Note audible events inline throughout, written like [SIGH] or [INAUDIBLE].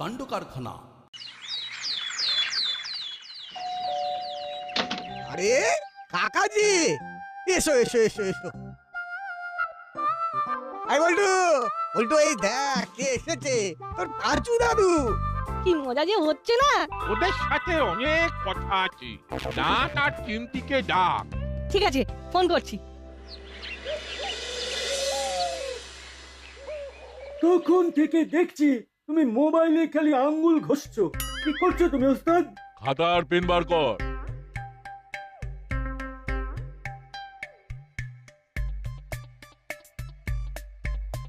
কাণ্ড কারখানা আরে কাকাজি! এসো এসো এসো এসো। আই বল্টু বল্টু এই দেখ কে এসেছে? তোর পাঁচু দাদু। কি মজা যে হচ্ছে না? ওদের সাথে অনেক কথা আছে। ডাক আর চিমটিকে ডাক। ঠিক আছে ফোন করছি। তখন থেকে দেখছি তুমি মোবাইলে খালি আঙ্গুল ঘষছো। কি করছ তুমি ওস্তাদ? খাতা আর পেন বার কর।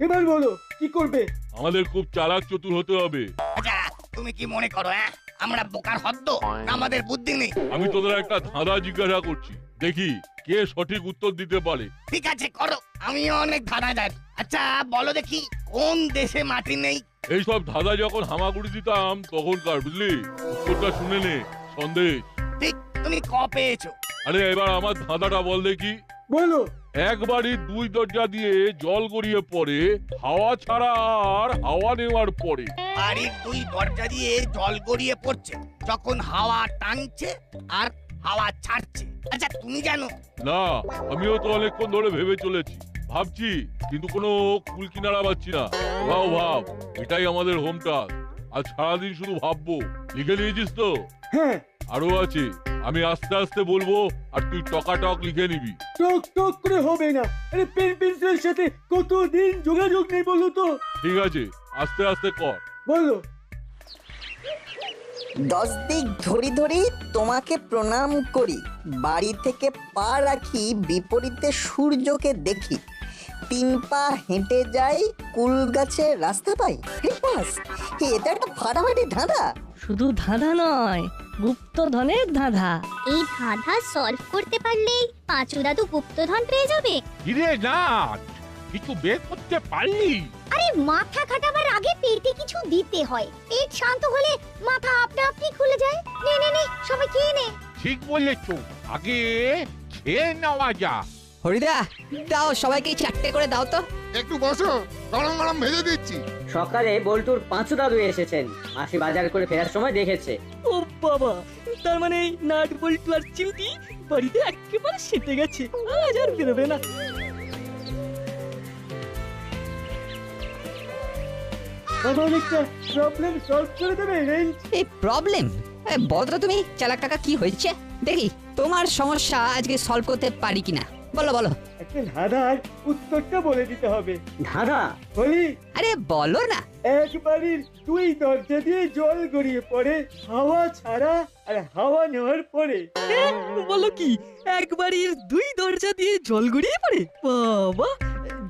এবার বলো কি করবে? আমাদের খুব চালাক চতুর হতে হবে। আচ্ছা তুমি কি মনে করো হ্যাঁ? আমরা বোকার হদ্দ? না আমাদের বুদ্ধি নেই। আমি তোদের একটা ধাঁধা জিজ্ঞাসা করছি। দেখি কে সঠিক উত্তর দিতে পারে? ঠিক আছে করো। আমিও অনেক ধাঁধা যাই আচ্ছা বলো দেখি কোন দেশে মাটি নেই? এইসব ধাঁধা যখন হামাগুড়ি দিতাম তখনকার বুঝলি? উত্তরটা শুনে নে সন্দেশ। ঠিক তুমি ক পেয়েছ? আরে এবার আমার ধাঁধাটা বল দেখি। বলো। এক বাড়ির দুই দরজা দিয়ে জল গড়িয়ে পড়ে হাওয়া ছাড়া আর হাওয়া নেওয়ার পরে। বাড়ির দুই দরজা দিয়ে জল গড়িয়ে পড়ছে যখন হাওয়া টানছে আর হাওয়া ছাড়ছে। আচ্ছা তুমি জানো? না আমিও তো অনেকক্ষণ ধরে ভেবে চলেছি। ভাবছি কিন্তু কোনো কুল কিনারা পাচ্ছি না। ভাও ভাব এটাই আমাদের হোম টাস্ক আজ সারাদিন শুধু ভাববো। লিখে নিয়েছিস তো? হ্যাঁ। আরও আছে। আমি আস্তে আস্তে বলব আর তুই টকাটক লিখে নিবি। টক টক করে হবে না। আরে পেন পেন্সিলের সাথে কতদিন যোগাযোগ নেই বলো তো? ঠিক আছে আস্তে আস্তে কর। বলো। দশ দিক ধরি ধরি তোমাকে প্রণাম করি। বাড়ি থেকে পা রাখি বিপরীতে সূর্যকে দেখি। তিন পা হেঁটে যাই কুল গাছে রাস্তা পাই। বাস, এটা একটা ফাটাফাটি ধাঁধা। শুধু ধাঁধা নয় গুপ্তধনের ধাঁধা। এই ধাঁধা সলভ করতে পারলেই পাঁচু দাদু গুপ্তধন পেয়ে যাবে। কিরে না কিছু বের করতে পারলি? আরে মাথা খাটাবার আগে পেটে কিছু দিতে হয়। পেট শান্ত হলে মাথা আপনা আপনি খুলে যায়। নে নে নে সবাই খেয়ে নে। ঠিক বলেছ আগে খেয়ে নেওয়া যা হরিদা দাও সবাইকে চারটে করে দাও তো। একটু বসো গরম গরম ভেজে দিচ্ছি। সকালে বল্টুর পাঁচু দাদু এসেছেন। মাসি বাজার করে ফেরার সময় দেখেছে। ও বাবা তার মানে এই নাট বল্টু আর চিমটি বাড়িতে একেবারে সেটে গেছে। আজ আর বেরোবে না। প্রবলেম সলভ করে দেবে রেঞ্জ। এই প্রবলেম বলো তুমি চালাক টাকা কি হয়েছে? দেখি তোমার সমস্যা আজকে সলভ করতে পারি কিনা? বলো বলো। একটা ধাঁধার উত্তরটা বলে দিতে হবে। ধাঁধা? বলি? আরে বলো না। এক বাড়ির দুই দরজা দিয়ে জল গড়িয়ে পড়ে হাওয়া ছাড়া আর হাওয়া নেওয়ার পরে। বলো কি? এক বাড়ির দুই দরজা দিয়ে জল গড়িয়ে পড়ে? বাবা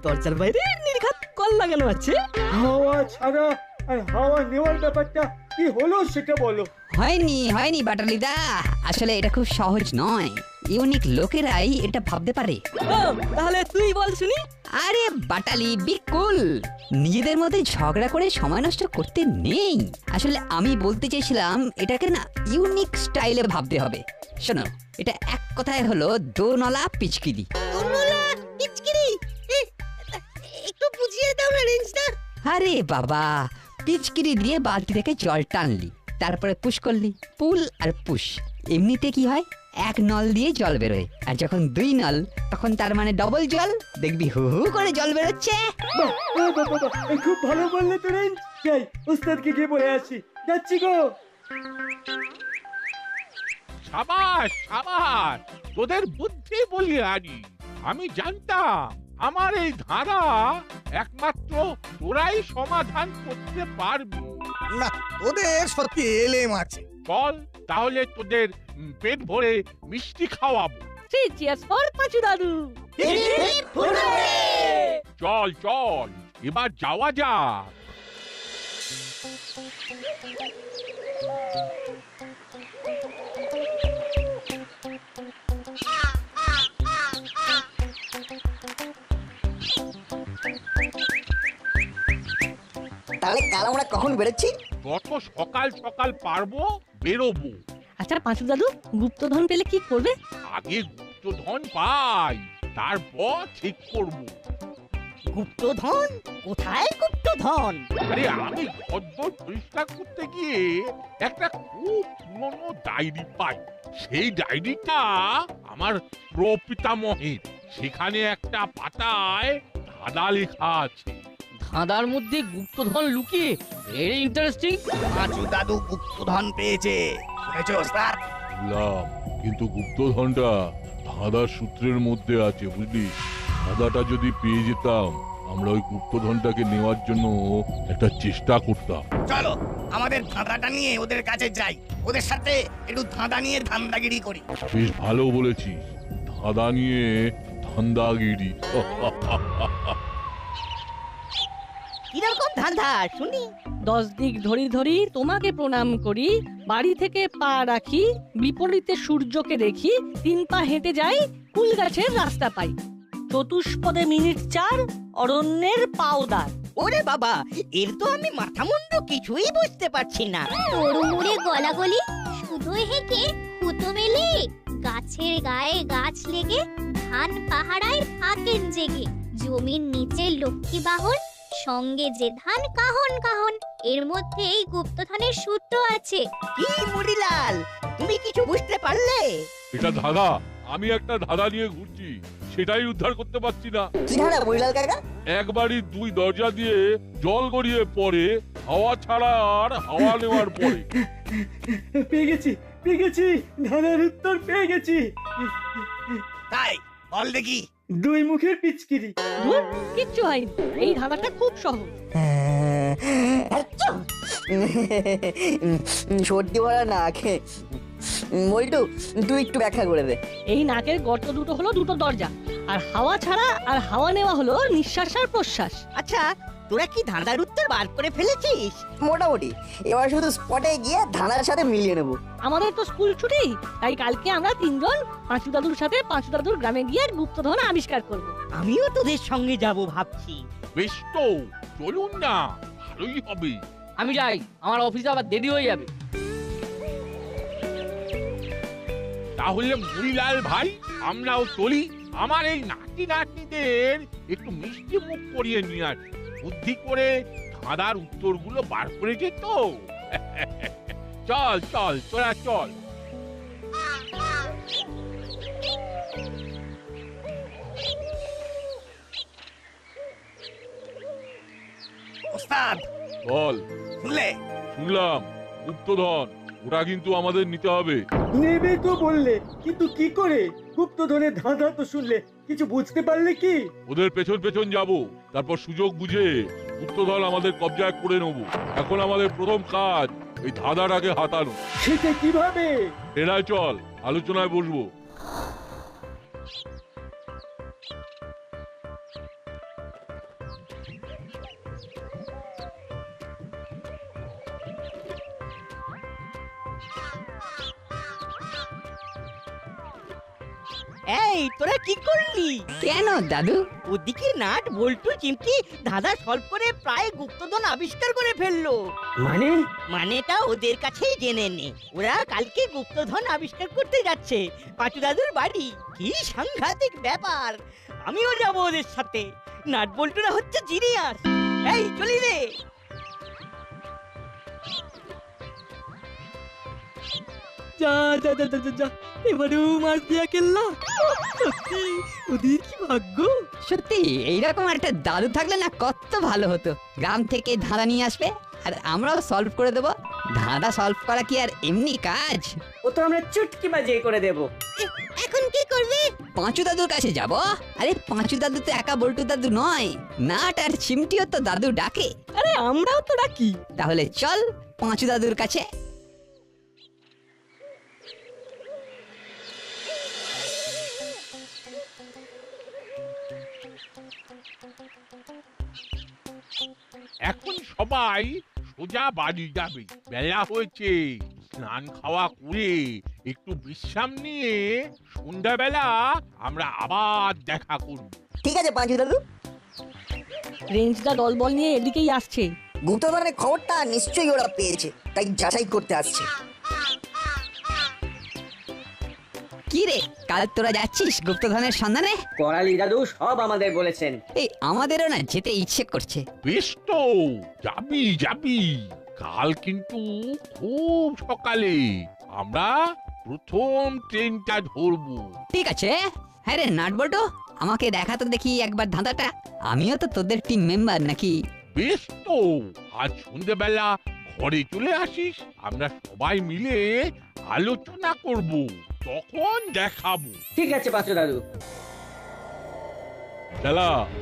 দরজার বাইরে নির্ঘাত কল লাগানো আছে। হাওয়া ছাড়া আর হাওয়া নেওয়ার ব্যাপারটা কি হলো সেটা বলো। হয়নি হয়নি বাটালিদা। আসলে এটা খুব সহজ নয়। ইউনিক লোকেরাই এটা ভাবতে পারে। ও, তাহলে তুই বল শুনি। আরে বাটালি বিকুল! নিজেদের মধ্যে ঝগড়া করে সময় নষ্ট করতে নেই। আসলে আমি বলতে চেয়েছিলাম এটাকে না ইউনিক স্টাইলে ভাবতে হবে। শোনো এটা এক কথায় হলো দোনলা পিচকিরি। পিচকিরি? একটু বুঝিয়ে দাও না রেঞ্জটা। আরে বাবা পিচকিরি দিয়ে বালতি থেকে জল টানলি তারপরে পুশ করলি পুল আর পুশ। এমনিতে কি হয়? এক নল দিয়ে জল বেরোয় আর যখন দুই নল তখন তার মানে ডবল জল। দেখবি হু হু করে জল বেরোচ্ছে। বাহ, বাহ, বাহ, বাহ, বাহ, এই খুব ভালো বললে তো রেঞ্জ। যাই ওস্তাদকে গিয়ে বলে আসি। যাচ্ছি গো। সাবাস সাবাস তোদের বুদ্ধি বলি আনি। আমি জানতাম আমার এই ধারা একমাত্র তোরাই সমাধান করতে পারবি। না ওদের সত্যি এলেম আছে। চল তাহলে তোদের পেট ভরে মিষ্টি খাওয়াবো। চল চল এবার যাওয়া যাক। তাহলে কাল আমরা কখন বেরোচ্ছি? যত সকাল সকাল পারব বেরোবো। আচ্ছা পাঁচু দাদু গুপ্তধন পেলে কি করবে? আগে গুপ্তধন পাই তারপর ঠিক করব। গুপ্তধন? কোথায় গুপ্তধন? আরে আমি ঘরদোর পরিষ্কার করতে গিয়ে একটা খুব পুরনো ডায়েরি পাই। সেই ডায়েরিটা আমার প্রপিতামহের। সেখানে একটা পাতায় ধাঁধা লেখা আছে। ধাঁধার মধ্যে গুপ্তধন লুকিয়ে ভেরি ইন্টারেস্টিং পাঁচু দাদু গুপ্তধন পেয়েছে। শুনেছো ওস্তাদ? বুঝলাম কিন্তু গুপ্তধনটা ধাঁধার সূত্রের মধ্যে আছে বুঝলি? ধাঁধাটা যদি পেয়ে যেতাম আমরা ওই গুপ্তধনটাকে নেওয়ার জন্য একটা চেষ্টা করতাম। চলো আমাদের ধাঁধাটা নিয়ে ওদের কাছে যাই। ওদের সাথে একটু ধাঁধা নিয়ে ধান্দাগিরি করি। বেশ ভালো বলেছিস। ধাঁধা নিয়ে ধান্দাগিরি। [LAUGHS] ধাঁধা শুনি। দশ দিক ধরি ধরি তোমাকে প্রণাম করি। বাড়ি থেকে পা রাখি বিপরীতে সূর্যকে দেখি তিন পা হেঁটে যাই কুল গাছের রাস্তা পাই। চতুষ্পদে মিনিট চার অরণ্যের পাওদার। ওরে বাবা এর তো আমি মাথা মুন্ডু কিছুই বুঝতে পারছি না। তরুমুড়ে গলাগলি শুধু হেঁকে খুতো মেলে গাছের গায়ে গাছ লেগে ধান পাহারায় থাকেন জেগে। জমির নিচে লক্ষ্মী বাহন সঙ্গে যে ধান কাহন কাহন এর মধ্যে এই গুপ্তধনের সূত্র আছে। কি মুড়িলাল? তুমি কিছু বুঝতে পারলে? এটা ধাঁধা। আমি একটা ধাঁধা নিয়ে ঘুরছি। সেটাই উদ্ধার করতে পারছি না। কি ধারা বুড়িলাল কাকা? এক বাড়ির দুই দরজা দিয়ে জল গড়িয়ে পড়ে হাওয়া ছাড়া আর হাওয়া নেওয়ার পরে। পেয়ে গেছি পেয়ে গেছি। ধাঁধার উত্তর পেয়ে গেছি। তাই বল দেখি। দুই মুখের পিচকিরি। ধুর, কিচ্ছু হয়নি। এই ধাঁধাটা খুব সহজ। সর্দি ভরা নাকে। বল্টু তুই একটু ব্যাখ্যা করে দে। এই নাকের গর্ত দুটো হলো দুটো দরজা। আর হাওয়া ছাড়া আর হাওয়া নেওয়া হলো নিঃশ্বাস আর প্রশ্বাস। আচ্ছা তোরা কি ধাঁধার উত্তর বার করে ফেলেছিস? মোটামুটি। এবার শুধু স্পটে গিয়ে ধানার সাথে মিলিয়ে নেব। আমাদের তো স্কুল ছুটি তাই কালকে আমরা তিনজন পাঁচু দাদুর সাথে পাঁচু দাদুর গ্রামে গিয়ে গুপ্তধন আবিষ্কার করব। আমিও তোদের সঙ্গে যাব ভাবছি। বেশ তো চলুন না ভালোই হবে। আমি যাই আমার অফিসে আবার দেরি হয়ে যাবে। তাহলে মুড়িলাল ভাই আমরাও চলি। আমার এই নাতি নাতনিদের একটু মিষ্টি মুখ করিয়ে নিয়ে আসি। বুদ্ধি করে ধাঁধার উত্তরগুলো বার করেছে তো। [LAUGHS] চল চল তোরা চল। ওস্তাদ! বল। শুনলে? শুনলাম। গুপ্তধন ওটা কিন্তু আমাদের নিতে হবে। নেবে তো বললে কিন্তু কি করে? গুপ্তধনের ধাঁধা তো শুনলে কিছু বুঝতে পারলে কি? ওদের পেছন পেছন যাব। তারপর সুযোগ বুঝে গুপ্তধন আমাদের কবজায় করে নেব। এখন আমাদের প্রথম কাজ এই ধাঁধাটাকে হাতানো। সেটা কীভাবে? এরাই চল আলোচনায় বসবো। এই তোরা কি করলি? কেন দাদু? ওদিকে নাট বল্টু চিমটি ধাঁধা সলভ করে প্রায় গুপ্তধন আবিষ্কার করে ফেলল। মানে? মানেটা ওদের কাছেই জেনে নে। ওরা কালকে গুপ্তধন আবিষ্কার করতে যাচ্ছে পাঁচু দাদুর বাড়ি। কি সাংঘাতিক ব্যাপার। আমিও যাব ওদের সাথে। নাট বল্টুরা হচ্ছে জিনিয়াস। এই চলি রে। যা যা যা যা যা, যা এবারেও মাছ দিয়া কেল্লা সত্যি ওদের কি ভাগ্য সত্যি এইরকম একটা দাদু থাকলে না কত ভালো হতো। গ্রাম থেকে ধাঁধা নিয়ে আসবে আর আমরাও সলভ করে দেবো। ধাঁধা সলভ করা কি আর এমনি কাজ? ও তো আমরা চুটকি বাজিয়ে করে দেব। এখন কি করবে? পাঁচু দাদুর কাছে যাব? আরে পাঁচু দাদু তো একা বল্টু দাদু নয়। নাট আর চিমটিও তো দাদু ডাকে। আরে আমরাও তো ডাকি। তাহলে চল পাঁচু দাদুর কাছে এখন সবাই সোজা বাড়ি যাবে। বেলা হয়েছে স্নান খাওয়া করে একটু বিশ্রাম নিয়ে সন্ধ্যাবেলা আমরা আবার দেখা করব ঠিক আছে পাঁচু দাদু। রেঞ্জটা দলবল নিয়ে এদিকেই আসছে। গুপ্তধনের খবরটা নিশ্চয়ই ওরা পেয়েছে তাই যাচাই করতে আসছে। কি রে কাল তোরা যাচ্ছিস গুপ্তধনের সন্ধানে? করালি দাদু সব আমাদের বলেছেন। এই আমাদেরও না যেতে ইচ্ছে করছে। বেশ তো যাবি যাবি। কাল কিন্তু খুব সকালে আমরা প্রথম ট্রেনটা ধরবো। ঠিক আছে। হ্যাঁ রে নাটবল্টু আমাকে দেখা তো দেখি একবার ধাঁধাটা। আমিও তো তোদের টিম মেম্বার নাকি। বেশ তো আজ সন্ধ্যেবেলা ঘরে চলে আসিস আমরা সবাই মিলে আলোচনা করব। তখন দেখাবো। ঠিক আছে পাঁচু দাদু।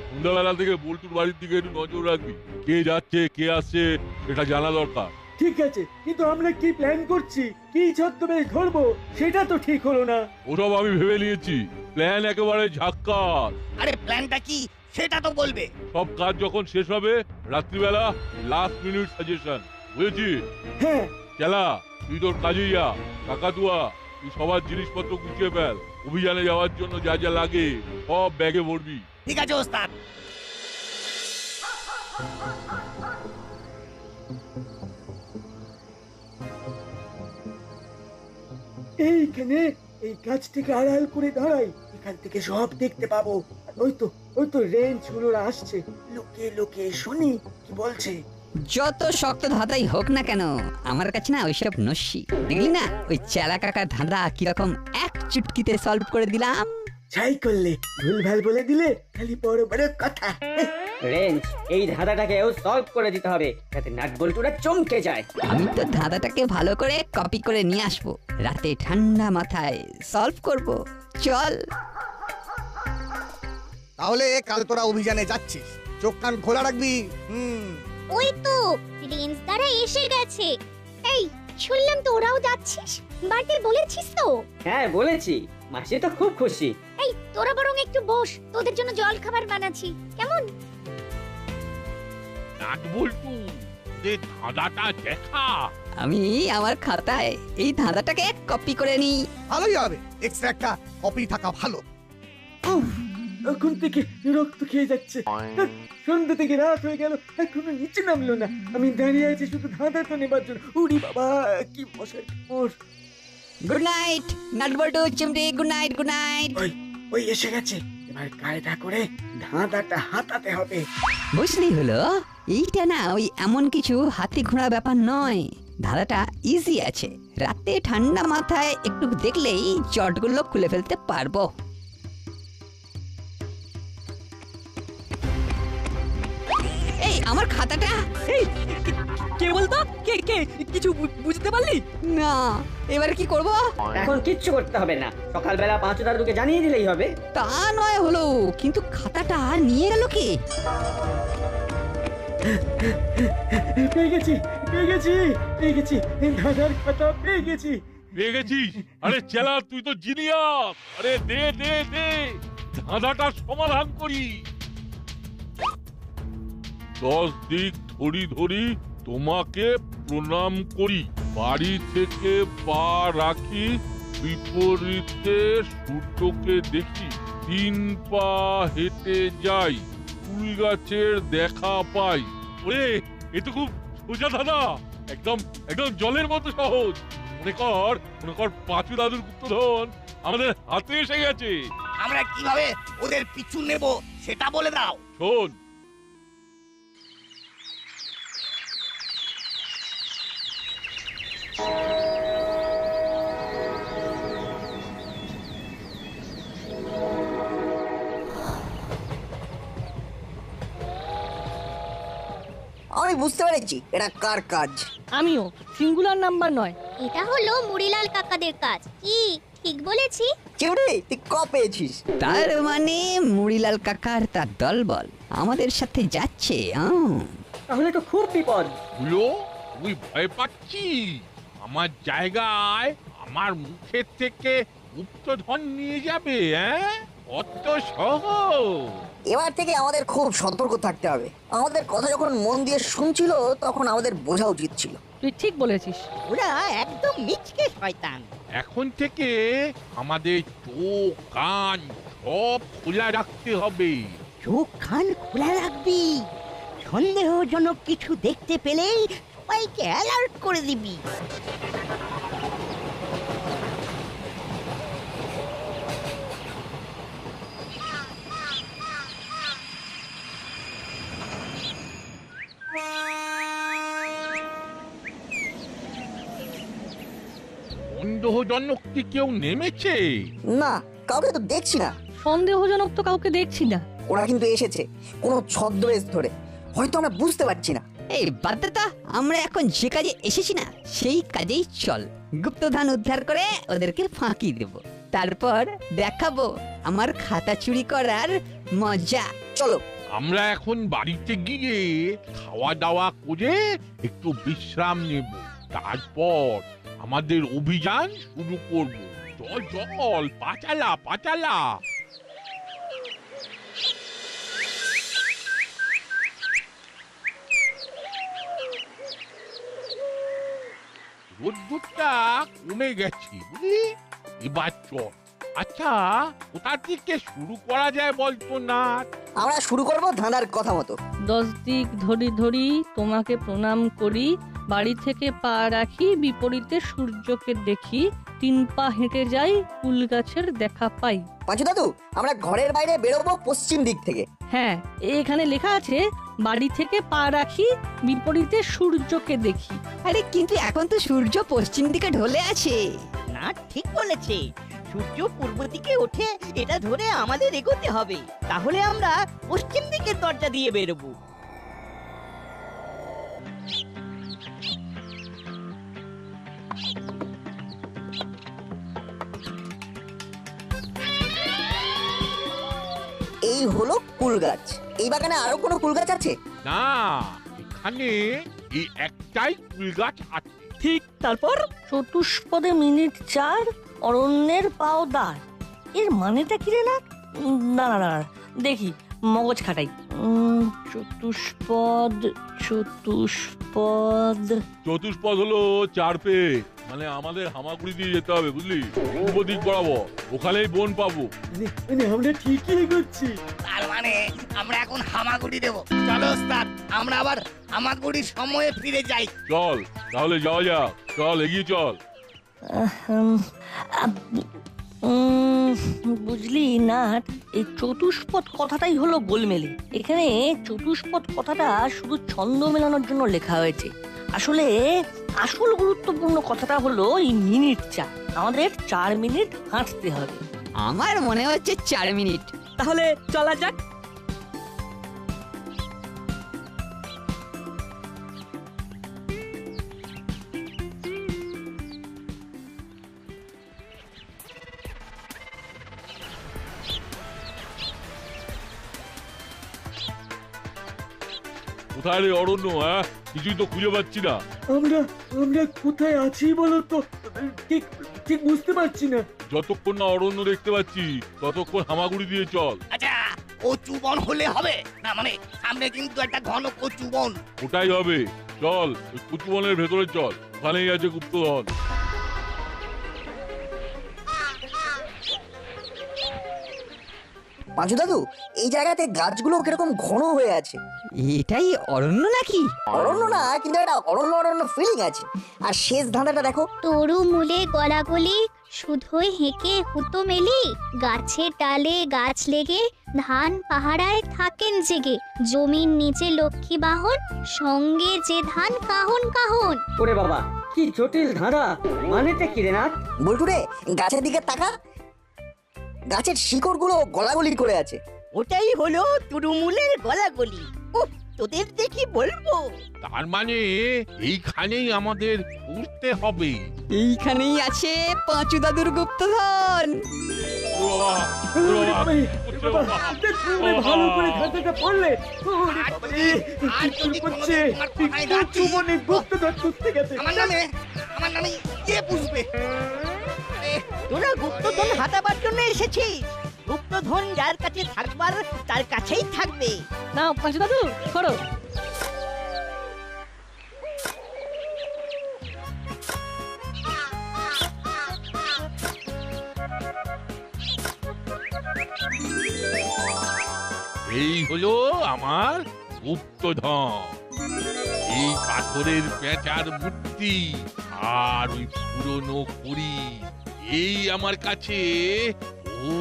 সন্ধ্যাবেলা থেকে বল্টুর বাড়ির দিকে একটু নজর রাখবি। কে যাচ্ছে কে আসছে সেটা জানা দরকার। ঠিক আছে কিন্তু আমরা কি প্ল্যান করছি কি ছদ্মবেশ ধরবো সেটা তো ঠিক হলো না। ওসব আমি ভেবে নিয়েছি। প্ল্যান একেবারে ঝাক্কাস আরে প্ল্যানটা কি? সেটা তো বলবে। সব কাজ যখন শেষ হবে রাত্রিবেলা লাস্ট মিনিট সাজেশন বুঝেছি হ্যাঁ। চেলা তুই তোর কাজে যা কাকাতুয়া তুই সবার জিনিসপত্র গুছিয়ে ফেল। অভিযানে যাওয়ার জন্য যা যা লাগে সব ব্যাগে ভরবি। ঠিক আছে ওস্তাদ। এইখানে এই গাছটিকে আড়াল করে দাঁড়াই। এখান থেকে সব দেখতে পাবো। আর ওই তো ওই তো রেঞ্জ গুলোরা আসছে। লোকে লোকে শুনি কি বলছে? যত শক্ত ধাঁধাই হোক না কেন আমার কাছে না ওইসব নস্যি। দেখলি না? ওই চেলা কাকার ধাঁধা কীরকম এক চুটকিতে সলভ করে দিলাম। ছাই করলে ভুলভাল বলে দিলে খালি বড় বড় কথা। রেঞ্জ এই ধাঁধাটাকেও সলভ করে দিতে হবে যাতে নাট বল্টুরা চমকে যায়। আমি তো ধাঁধাটাকে ভালো করে কপি করে নিয়ে আসব। রাতে ঠান্ডা মাথায় সলভ করব। চল। তাহলে কাল তোরা অভিযানে যাচ্ছিস। চোখ কান খোলা রাখবি। হুম। ওই তো রেঞ্জ দ্বারা এসে গেছে। এই শুনলাম তো ওরাও যাচ্ছিস? বাড়িতে বলেছিস তো? হ্যাঁ বলেছি। মাসি তো খুব খুশি। এই তোরা বরং একটু বস তোদের জন্য জল খাবার বানাচ্ছি। কেমন? নাট বল্টু যে ধাঁধাটা দেখা। আমি আমার খাতায় এই ধাঁধাটাকে কপি করে নিই। ভালোই হবে। এক্সট্রা একটা কপি থাকা ভালো। এখন থেকে রক্ত খেয়ে যাচ্ছে। সন্ধ্যা থেকে রাত হয়ে গেল এখনও নিচে নামলো না। আমি দাঁড়িয়ে আছি শুধু ধাঁধা তো নেবার জন্য। উড়ি বাবা কি মশাই ওর গুড নাইট নাটবল্টু চিমটি গুড নাইট গুড নাইট ওই ওই এসে গেছে। এবার কায়দা করে ধাঁধাটা হাতাতে হবে। বুঝলি হলো এইটা না ওই এমন কিছু হাতি ঘোড়া ব্যাপার নয়। ধাঁধাটা ইজি আছে। রাতে ঠান্ডা মাথায় একটু দেখলেই চটগুলো খুলে ফেলতে পারব। আমার খাতাটা? কে বলতো? কে কে? কিছু বুঝতে পারলি? না এবার কি করব? এখন কিচ্ছু করতে হবে না। সকালবেলা পাঁচু দাদুকে জানিয়ে দিলেই হবে। তা নয় হলো কিন্তু খাতাটা আর নিয়ে গেল কি? পেয়ে গেছি পেয়ে গেছি পেয়ে গেছি। ধাঁধার খাতা পেয়ে গেছি। পেয়ে গেছিস? আরে চেলা তুই তো জিনিয়াস আরে দে দে দে। ধাঁধাটা সমাধান করি দশ দিক ধরি ধরি তোমাকে প্রণাম করি। বাড়ি থেকে পা রাখি বিপরীতে সূর্যকে দেখি। তিন পা হেঁটে যাই ফুল গাছের দেখা পাই। ওরে এ তো খুব সোজা ধাঁধা। একদম একদম জলের মতো সহজ। মনে কর মনে কর পাঁচু দাদুর গুপ্তধন আমাদের হাতে এসে গেছে। আমরা কীভাবে ওদের পিছু নেব সেটা বলে দাও। শোন বুঝতে পেরেছি। এটা কার কাজ? আমিও সিঙ্গুলার নাম্বার নয়। এটা হলো মুড়িলাল কাকাদের কাজ। কি? ঠিক বলেছি? চিমড়ি তুই ক পেয়েছিস? তার মানে মুড়িলাল কাকার তার দলবল আমাদের সাথে যাচ্ছে আহ। তাহলে তো খুব বিপদ। গুলো তুই ভয় পাচ্ছি আমার জায়গায় আমার মুখের থেকে গুপ্তধন নিয়ে যাবে হ্যাঁ? কত সহজ। এবার থেকে আমাদের খুব সতর্ক থাকতে হবে। আমাদের কথা যখন মন দিয়ে শুনছিল তখন আমাদের বোঝা উচিত ছিল। তুই ঠিক বলেছিস। ওরা একদম মিচকে শয়তান। এখন থেকে আমাদের চোখ কান সব খোলা রাখতে হবে। চোখ কান খোলা রাখবি। সন্দেহজনক কিছু দেখতে পেলেই সবাইকে অ্যালার্ট করে দিবি। সন্দেহজনক কি কেউ নেমেছে? না কাউকে তো দেখছি না। সন্দেহজনক তো কাউকে দেখছি না। ওরা কিন্তু এসেছে ছদ্মবেশ ধরে। হয়তো আমরা বুঝতে পারছি না। এই আমরা এখন যে কাজে এসেছি না সেই কাজেই চল। গুপ্তধন উদ্ধার করে ওদেরকে ফাঁকি দেব। তারপর দেখাবো আমার খাতা চুরি করার মজা। চলো আমরা এখন বাড়িতে গিয়ে খাওয়া দাওয়া করে একটু বিশ্রাম নেব। তারপর আমাদের অভিযান শুরু করব। চল চল, পাচালা পাচালা। রোদ্দুরটা কমে গেছে বুঝলি? এবার চল। আচ্ছা কোথা থেকে শুরু করা যায় বলতো না? আমরা শুরু করব ধাঁধার কথা মতো। দশ দিক ধরি ধরি তোমাকে প্রণাম করি বাড়ি থেকে পা রাখি বিপরীতে সূর্যকে দেখি তিন পা হেঁটে যাই ফুল গাছের দেখা পাই। পাঁচু দাদু আমরা ঘরের বাইরে বেরোবো পশ্চিম দিক থেকে। হ্যাঁ এখানে লেখা আছে বাড়ি থেকে পা রাখি বিপরীতে সূর্যকে দেখি। আরে কিন্তু এখন তো সূর্য পশ্চিম দিকে ঢলে আছে। না ঠিক বলেছে। সূর্য পূর্ব দিকে ওঠে এটা ধরে আমাদের এগোতে হবে। তাহলে আমরা পশ্চিম দিকের দরজা দিয়ে বেরোবো। এই হলো কুল গাছ। এই বাগানে আরও কোনো কুল গাছ আছে? না এখানে এই একটাই ফুল গাছ আছে। ঠিক তারপর চতুষ্পদে মিনিট চার অরণ্যের পাও দাঁড় এর মানেটা কি রে না উম, না না না না, দেখি মগজ খাটাই। উম, চতুষ্পদ চতুষ্পদ। চতুষ্পদ হলো চার পে মানে আমাদের হামাগুড়ি দিয়ে যেতে হবে বুঝলি? পূর্ব দিক বরাবর ওখানেই বন পাবো। মানে আমরা ঠিকই এগোচ্ছি। তার মানে আমরা এখন হামাগুড়ি দেব। চলো ওস্তাদ আমরা আবার হামাগুড়ির সময়ে ফিরে যাই। চল তাহলে যাওয়া যাক চল এগিয়ে চল। বুঝলি না এই চতুষ্পদ কথাটাই হলো গোলমেলে। এখানে চতুষ্পদ কথাটা শুধু ছন্দ মেলানোর জন্য লেখা হয়েছে। আসলে আসল গুরুত্বপূর্ণ কথাটা হলো এই মিনিট চার আমাদের চার মিনিট হাঁটতে হবে। আমার মনে হচ্ছে চার মিনিট। তাহলে চলা যাক। কোথায় রে অরণ্য হ্যাঁ? কিছুই তো খুঁজে পাচ্ছি না। আমরা আমরা কোথায় আছি বলো তো ঠিক ঠিক বুঝতে পারছি না। যতক্ষণ না অরণ্য দেখতে পাচ্ছি ততক্ষণ হামাগুড়ি দিয়ে চল। আচ্ছা কচু বন হলে হবে? না মানে সামনে কিন্তু একটা ঘন কচু বন। ওটাই হবে। চল কচু বনের ভেতরে চল। ওখানেই আছে গুপ্তধন। পাঁচু দাদু এই জায়গাতে গাছগুলো কীরকম ঘন হয়ে আছে। এটাই অরণ্য নাকি? অরণ্য না কিন্তু একটা অরণ্য অরণ্য ফিলিং আছে। আর শেষ ধাঁধাটা দেখো। তরু মূলে গলাগলি শুধুই হেঁকে হুতো মেলি গাছের ডালে গাছ লেগে ধান পাহারায় থাকেন জেগে। জমির নিচে লক্ষ্মী বাহন সঙ্গে যে ধান কাহন কাহন। ওরে বাবা কি জটিল ধাঁধা। মানেটা কি রে নাথ? গাছের দিকে তাকা গাছের শিকড়গুলো গলাগলি করে আছে। ওটাই হলো তুরুমুলের গলাগলি। উফ তোদের দেখি বলব। তার মানে এইখানেই আমাদের উঠতে হবে। এইখানেই আছে পাঁচু দাদুর গুপ্তধন। ভালো করে খাতাটা পড়লে গুপ্তধন গেছে আমার নামে আমার নামে কে বুঝবে তোরা গুপ্তধন হাতাবার জন্য এসেছিস। গুপ্তধন যার কাছে থাকবার তার কাছেই থাকবে। না দাদু করো এই হলো আমার গুপ্তধন। এই পাথরের পেঁচার মূর্তি আর ওই পুরনো কুড়ি এই আমার কাছে ও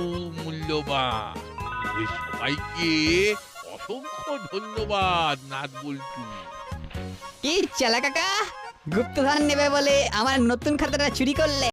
মূল্যবান সবাইকে অসংখ্য ধন্যবাদ নাথ বল্টু। কি চালা কাকা গুপ্তধন নেবে বলে আমার নতুন খাতাটা চুরি করলে।